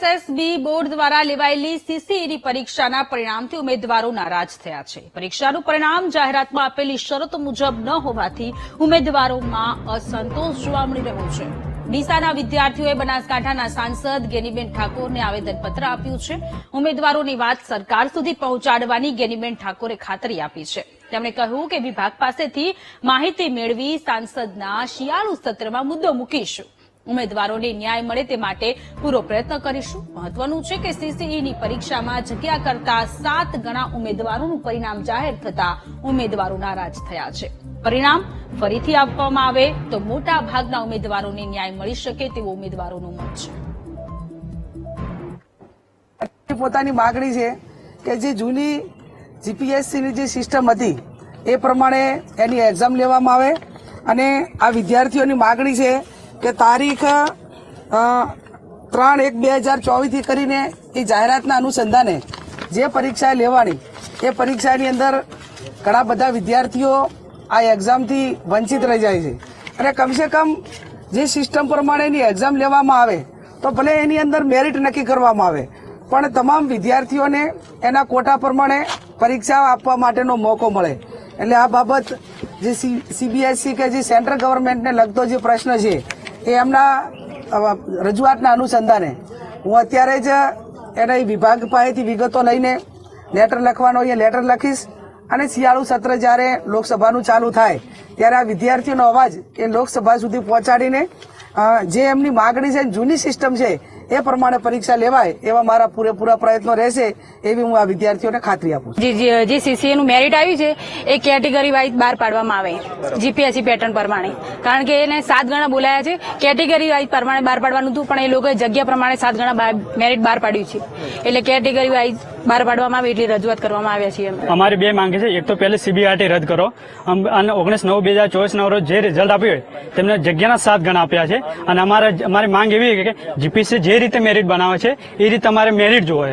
GPSSB board દ્વારા લેવાયેલી સીસીઈની પરીક્ષાના પરિણામથી ઉમેદવારો નારાજ થયા છે. પરીક્ષાનું પરિણામ જાહેરાતમાં આપેલી શરતો મુજબ ન હોવાથી ઉમેદવારોમાં અસંતોષ જોવા મળી રહ્યો છે. ડીસાના વિદ્યાર્થીઓએ બનાસકાંઠાના સાંસદ ગેનીબેન ઠાકોરને આવેદનપત્ર આપ્યું છે. ઉમેદવારોની વાત સરકાર સુધી પહોંચાડવાની ગેનીબેન ઠાકોરે ખાતરી આપી છે. તેમણે કહ્યું કે વિભાગ પાસેથી માહિતી મેળવી સાંસદના શિયાળુ સત્રમાં મુદ્દો મૂકીશું. ઉમેદવારોને ન્યાય મળે તે માટે પૂરો પ્રયત્ન કરીશું. મહત્વનું છે કે સીસીઈની પરીક્ષામાં જગ્યા કરતા સાત ગણા ઉમેદવારોનું પરિણામ જાહેર થતા ઉમેદવારો નારાજ થયા છે. પરિણામ ફરીથી આપવામાં આવે તો મોટા ભાગના ઉમેદવારોને ન્યાય મળી શકે તેવો ઉમેદવારોનું મત છે. પોતાની માગણી છે કે જે જૂની જીપીએસસીની જે સિસ્ટમ હતી, એ પ્રમાણે એની એક્ઝામ લેવામાં આવે અને આ વિદ્યાર્થીઓની માગણી છે કે તારીખ ત્રણ એક બે હજાર ચોવીસથી કરીને એ જાહેરાતના અનુસંધાને જે પરીક્ષા લેવાની, એ પરીક્ષાની અંદર ઘણા બધા વિદ્યાર્થીઓ આ એક્ઝામથી વંચિત રહી જાય છે. અને કમસે કમ જે સિસ્ટમ પ્રમાણેની એક્ઝામ લેવામાં આવે, તો ભલે એની અંદર મેરિટ નક્કી કરવામાં આવે, પણ તમામ વિદ્યાર્થીઓને એના કોટા પ્રમાણે પરીક્ષા આપવા માટેનો મોકો મળે. એટલે આ બાબત જે સીબીએસસી કે જે સેન્ટ્રલ ગવર્મેન્ટને લગતો જે પ્રશ્ન છે એ એમના રજૂઆતના અનુસંધાને. હું અત્યારે જ એને વિભાગ પાસેથી વિગતો લઈને લેટર લખવાનો એ લેટર લખીશ અને શિયાળુ સત્ર જ્યારે લોકસભાનું ચાલુ થાય, ત્યારે આ વિદ્યાર્થીઓનો અવાજ એ લોકસભા સુધી પહોંચાડીને જે એમની માગણી છે જૂની સિસ્ટમ છે એ પ્રમાણે પરીક્ષા લેવાય એવા મારા પૂરેપૂરા પ્રયત્નો રહેશે એવી હું આ વિદ્યાર્થીઓને ખાતરી આપું છું. જે સીસીએ નું મેરિટ આવ્યું છે એ કેટેગરી વાઇઝ બહાર પાડવામાં આવે. જીપીએસસી પેટર્ન પ્રમાણે. કારણ કે એને સાત ગણા બોલાયા છે કેટેગરી વાઇઝ પ્રમાણે બહાર પાડવાનું હતું પણ એ લોકોએ જગ્યા પ્રમાણે સાત ગણા મેરિટ બહાર પાડ્યું છે. એટલે કેટેગરી વાઇઝ બહાર પાડવામાં આવે એટલી રજૂઆત કરવામાં આવ્યા છે અમે. અમારી બે માંગે છે એક તો પહેલે સીબીઆરટી રદ કરો અને ઓગણીસ નવ બે હજાર ચોવીસના રોજ જે રિઝલ્ટ આપ્યું હોય તેમને જગ્યાના સાત ગણા આપ્યા છે. અને અમારે અમારી માંગ એવી છે કે જીપીસી જે રીતે મેરિટ બનાવે છે, એ રીતે અમારે મેરિટ જોવે.